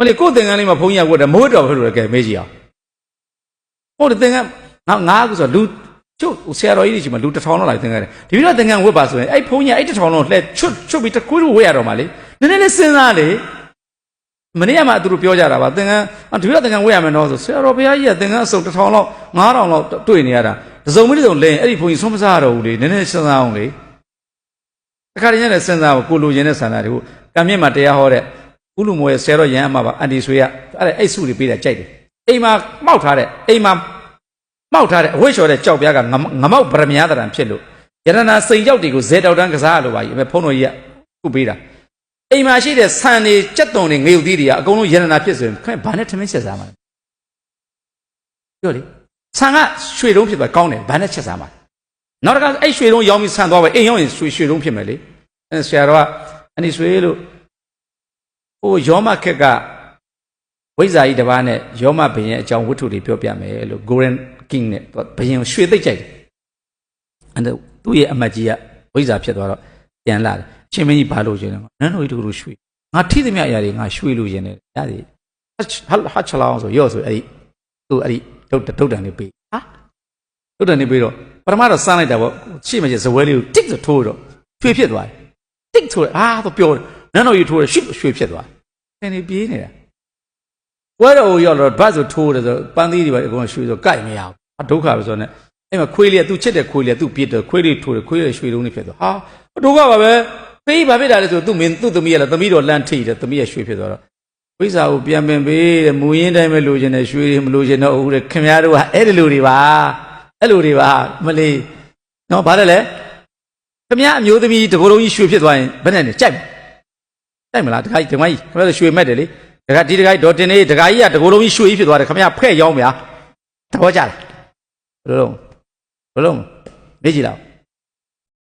မလေးကိုယ်သင်္ကန်းလေးမှာဘုန်းကြီးကဝတ်တယ်မဝတ်တော့ဘူးလို့လည်းကဲမေးကြည့်အောင်ဟုတ်တယ်သင်္ကန်းငါငါကဆိုလူကျုပ်ဆရာတော်ကြီးတွေရှိမှလူတစ်ထောင်လောက်လာသင်္ကန်းတယ်ဒီလိုသင်္ကန်းဝတ်ပါဆိုရင်အဲ့ဘုန်းကြီးကအဲ့တစ်ထောင်လောက်လှဲချွတ်ချွတ်ပြီးတကူးလို့ဝတ်ရတော့မှလေနည်းနည်းလေးစဉ်းစားလေမနေ့ကမှသူတို့ပြောကြတာပါသင်္ကန်းအာဒီလိုသင်္ကန်းဝတ်ရမယ်နော်ဆိုဆရာတော်ဘုရားကြီးကသင်္ကန်းအစုံတစ်ထောင်လောက်9000လောက်တွေ့နေရတာတစ်စုံမတစ်စုံလဲအဲ့ဒီဘုန်းကြီးဆုံးမစားတော့ဘူးလေနည်းနည်းစဉ်းစားအောင်လေတခါတည်းညနဲ့စဉ်းစားကိုကိုလိုချင်တဲ့ဆန္ဒတွေကိုကံမြင့်မှာတရားဟောတဲ့ ဥလူမောရဲ့ဆရာတော်ရဟန်းအမပါအန်တီဆွေကအဲ့ဒါအိတ်စုတွေပေးတာကြိုက်တယ်အိမ်မှာမှောက်ထားတဲ့အိမ်မှာမှောက်ထားတဲ့အဝိရှော်တဲ့ကြောက်ပြားကငမငမောက်ဗရမညာတရံဖြစ်လို့ယရနာစိန်ကြောက်တွေကိုဇေတောက်တန်းကစားလို့ပါကြီးအမေဖုန်းတော်ကြီးကခုပေးတာအိမ်မှာရှိတဲ့ဆန်တွေကြက်သွန်တွေငရုတ်သီးတွေကအကုန်လုံးယရနာဖြစ်ဆိုရင်ခင်ဗျဘာနဲ့ထမင်းချက်စားမှာလဲပြောလေဆန်ကရွှေတုံးဖြစ်သွားကောင်းတယ်ဘာနဲ့ချက်စားမှာလဲနောက်တစ်ခါအဲ့ရွှေတုံးရောင်းပြီးဆန်သွားပဲအိမ်ရောင်းရင်ရွှေရွှေတုံးဖြစ်မယ်လေအဲဆရာတော်ကအနိဆွေလို့ ဟိုယောမခက်ကဝိဇ္ဇာကြီးတစ်ပါးနဲ့ယောမဘုရင်အကြောင်းဝတ္ထုတွေပြောပြမယ်လို့ Goran King နဲ့ဘုရင်ကိုရွှေသိပ်ကြိုက်တယ်အဲ့ဒါသူ့ရဲ့အမတ်ကြီးကဝိဇ္ဇာဖြစ်သွားတော့ပြန်လာတယ်အချင်းမင်းကြီးဘာလို့ရှင်လဲနန်းတော်ကြီးတို့လိုရွှေငါထိသမျှအရာတွေငါရွှေလို့ရှင်တယ်ရတယ်ဟာဟာချလောင်းဆိုရော့ဆိုအဲ့ဒီသူအဲ့ဒီဒုတ်ဒုတ်တန်လေးပေးဟာဒုတ်တန်လေးပေးတော့ပထမတော့စမ်းလိုက်တာပေါ့ရှေ့မှာကျဇပွဲလေးကိုတစ်ဆိုထိုးတော့ရွှေဖြစ်သွားတယ်တစ်ဆိုအာတော့ပြောတယ် နန်းတော်ကြီးထိုးတယ်ရှစ်ရွှေဖြစ်သွားတယ်နေပြေးနေတာဝဲတော်ရောက်တော့ဘတ်ဆိုထိုးတယ်ဆိုပန်းသီးတွေပဲအကုန်ရွှေဆိုကြိုက်မရဘူးအဒုက္ခပဲဆိုတော့ ਨੇ အဲ့မှာခွေးလေးကသူချစ်တဲ့ခွေးလေးကသူပြစ်တယ်ခွေးလေးထိုးတယ်ခွေးလေးရွှေလုံးလေးဖြစ်သွားဟာဒုက္ခပါပဲဖေးဘာဖြစ်တာလဲဆိုသူ့မင်းသူ့သမီးကလည်းသမီးတော်လန့်ထိတယ်သမီးကရွှေဖြစ်သွားတော့ဝိဇ္ဇာကိုပြန်ပင်ပေးတဲ့မူရင်းတိုင်းပဲလိုချင်တယ်ရွှေတွေမလိုချင်တော့ဘူးတဲ့ခင်ဗျားတို့ကအဲ့ဒီလိုတွေပါအဲ့လိုတွေပါမလေးနော်ဘာလဲလဲခင်ဗျားအမျိုးသမီးတကိုယ်လုံးကြီးရွှေဖြစ်သွားရင်ဘယ်နဲ့လဲကြိုက်မလဲ တိုက်မလားတခါကြီးဒကာကြီးခင်ဗျားတို့ရွှေမဲ့တယ်လေတခါဒီတခါကြီးဒေါ်တင်လေးဒကာကြီးကတကိုယ်လုံးကြီးရွှေကြီးဖြစ်သွားတယ်ခင်ဗျားဖဲ့ရောင်းဗျာသဘောကျလားဘယ်လိုလုံးဘယ်လိုလုံးမေးကြည့်လောက်